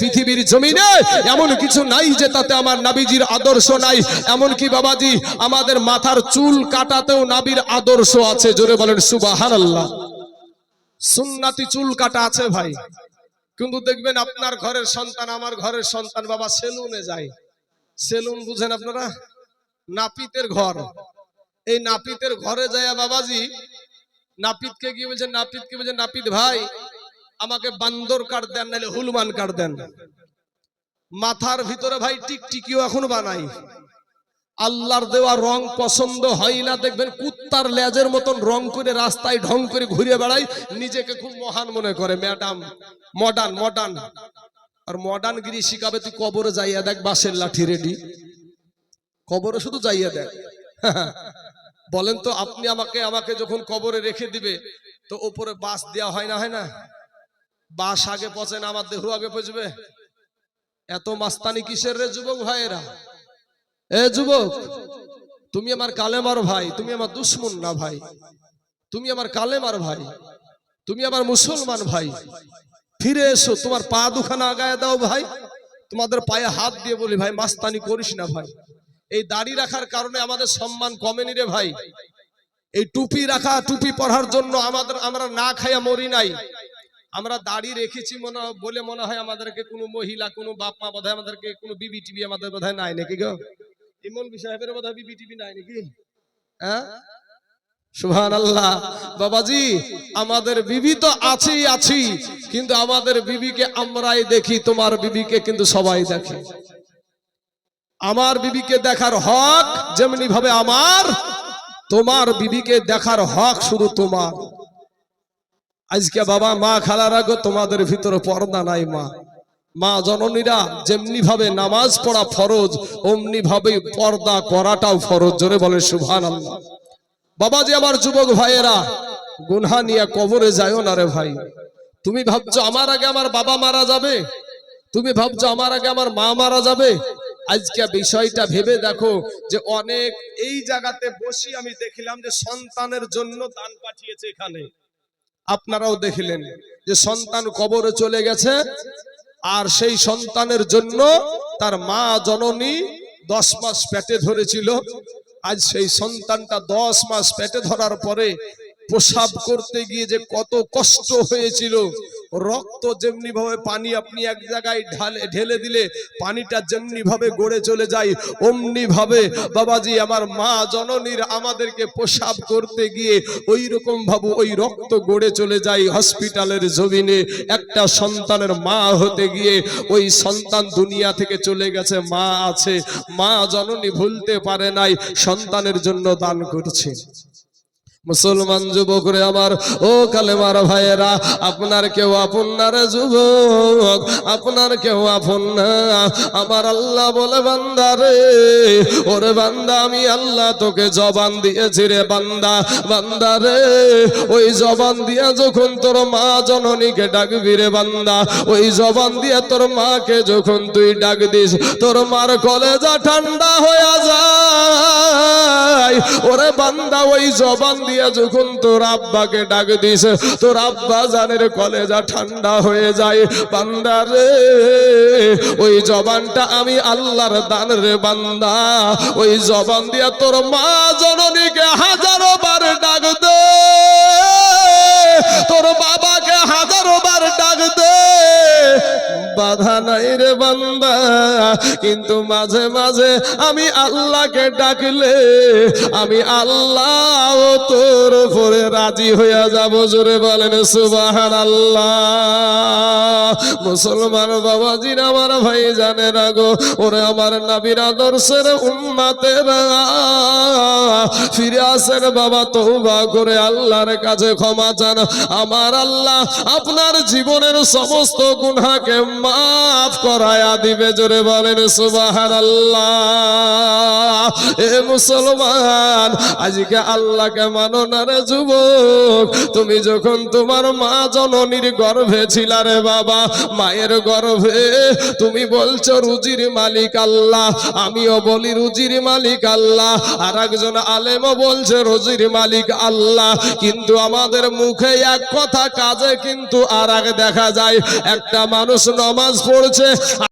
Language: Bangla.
পৃথিবীর জমিনে এমন কিছু নাই যে তাতে আমার নাবিজির আদর্শ নাই। এমন কি বাবাজি, আমাদের মাথার চুল কাটাতেও নাবির আদর্শ আছে। জোরে বলেন সুবাহান আল্লাহ সুন্নাতি চুল কাটা আছে ভাই। কিন্তু দেখবেন আপনার ঘরের সন্তান, আমার ঘরের সন্তান বাবা সেলুনে যায়। সেলুন বুঝেন আপনারা? নাপিতের ঘর। এই নাপিতের ঘরে যায় বাবাজি, নাপিতকে গিয়ে বলছে, নাপিতকে বলছে, নাপিত ভাই আমাকে বান্দর কাট দেন, নাহলে হুলমান কাট দেন। মাথার ভিতরে ভাই টিকটিকিও এখন বানাই। আল্লাহর দেওয়া রং পছন্দ হয় না, দেখবেন কুত্তার লেজের মতন রং করে রাস্তায় ঢং করে ঘুরে বেড়াই, নিজেকে খুব মহান মনে করে, ম্যাডাম, মডার্ন মডার্ন। আর মডার্ন গিরি শিখাবে, তুই কবরে যাইয়া দেখ বাসের লাঠি রেডি কবরে শুধু যাইয়া দেখ। বলেন তো, আপনি আমাকে আমাকে যখন কবরে রেখে দিবে, তো উপরে বাস দেওয়া হয় না হয় না? বাস আগে পচে না, আমার দেহ আগে পচবে। এত মাস্তানি কিসের রে যুবক ভাইয়েরা? এ যুবক, তুমি আমার কালেমার ভাই, তুমি আমার দুশ্মন না ভাই। তুমি আমার কালেমার ভাই, তুমি আমার মুসলমান ভাই। ফিরে এসো, তোমার পা দুখানা আগায় দাও ভাই। তোমাদের পায়ে হাত দিয়ে বলি, ভাই, মাস্তানি করিস না ভাই। এই দাড়ি রাখার কারণে আমাদের সম্মান কমেনি রে ভাই। এই টুপি রাখা, টুপি পরার জন্য আমাদের, আমরা না খাইয়া মরি নাই। আমরা দাড়ি রেখেছি মনে বলে মনে হয় আমাদেরকে কোনো মহিলা কোনো বাপ মা বোধহয় আমাদেরকে কোনো বিবি টিভি আমাদের বোধহয় নাই নাকি গো? ইমন সাহেবের বোধহয় বিবি টিভি নাই নাকি? হ্যাঁ? সুহান আল্লাহ বাবাজি আমাদের বিবি তো আছেই আছি কিন্তু আমাদের বিবিকে আমরাই দেখি তোমার বিবিকে কিন্তু সবাই দেখে। আমার বিবিকে দেখার হক যেমনি ভাবে আমার তোমার বিবিকে দেখার হক শুধু তোমার। আজকে বাবা, মা খালার আগে তোমাদের ভিতরে পর্দা নাই, মা। মা জননীরা যেমনি ভাবে নামাজ পড়া ফরজ, অমনি ভাবে পর্দা করাটাও ফরজ। জোরে বলে সুভান বাবা যে আমার যুবক ভাইয়েরা, গুনহা নিয়ে কবরে যায়ও না রে ভাই। তুমি ভাবছ আমার আগে আমার বাবা মারা যাবে? তুমি ভাবছ আমার আগে আমার মা মারা যাবে? আজকে বিষয়টা ভেবে দেখো যে অনেক এই জায়গাতে বসি আমি দেখলাম যে সন্তানের জন্য দান পাঠিয়েছে এখানে। আপনারাও দেখিলেন যে সন্তান কবরে চলে গেছে, আর সেই সন্তানের জন্য তার মা জননী দশ মাস পেটে ধরেছিল। আজ সেই সন্তানটা দশ মাস পেটে ধরার পরে প্রসাব করতে গিয়ে যে কত কষ্ট হয়েছিল রক্ত যেমনি ভাবে পানি আপনি এক জায়গায় ঢালে ঢেলে দিলে পানিটা যেমনি ভাবে গড়ে চলে যায়, অমনি ভাবে বাবাজি আমার মা জননীর আমাদেরকে প্রসাব করতে গিয়ে ওই রকম ভাবে ওই রক্ত গড়ে চলে যায় হসপিটালের জমিনে। একটা সন্তানের মা হতে গিয়ে ওই সন্তান দুনিয়া থেকে চলে গেছে, মা আছে। মা জননী ভুলতে পারে নাই, সন্তানের জন্য দান করছে। মুসলমান যুবকরে আমার, ও কালেমার ভাইয়েরা, আপনার কেউ আপনার যুবক, আপনার কেউ আপন না। আমার আল্লাহ বলে, বান্দা রে, ওরে বান্দা, আমি আল্লাহ তোকে জবান দিয়েছি রে বান্দা বান্দা রে, ওই জবান দিয়া যখন তোর মা জননীকে ডাকবি রে বান্দা, ওই জবান দিয়ে তোর মাকে যখন তুই ডাক দিস, তোর মার কলেজা ঠান্ডা হয়ে যায়। ওরে বান্দা, ওই জবান দিয়া যখন তোর আব্বাকে ডাক দিস তোর আব্বা জানের কলেজা ঠান্ডা হয়ে যায়। বান্দা রে, ওই জবানটা আমি আল্লাহর দান রে বান্দা। ওই জবান দিয়া তোর মা জননীকে হাজারো বার ডাক দে। বাধা নাই রে বান্দা। কিন্তু মাঝে মাঝে আমি আল্লাহকে ডাকলে আমি আল্লাহ তোর উপরে রাজি হইয়া যাব, জোরে বলেন সুবাহান আল্লাহ মুসলমান বাবাজির আমার ভাই জানে না গো, ওরে আমার নাবির আদর্শের উম্মাতেরা। ফিরে আসেন বাবা তৌবা করে আল্লাহর কাছে ক্ষমা চান। আমার আল্লাহ আপনার জীবনের সমস্ত গুনাহকে মাফ করায়া দিবে জোরে বলেন সুবাহান আল্লাহ এ মুসলমান, আজকে আল্লাহকে মানো না রে যুবক? তুমি যখন তোমার মা জননীর গর্ভে ছিলা রে বাবা, মায়ের গর্ভে, তুমি বলছো রুজির মালিক আল্লাহ, আমিও বলি রুজির মালিক আল্লাহ আর একজন আলেমও বলছে রুজির মালিক আল্লাহ, কিন্তু আমাদের মুখে এক কথা কাজে কিন্তু আর দেখা যায়, একটা মানুষ নমাজ নামাজ পড়ছে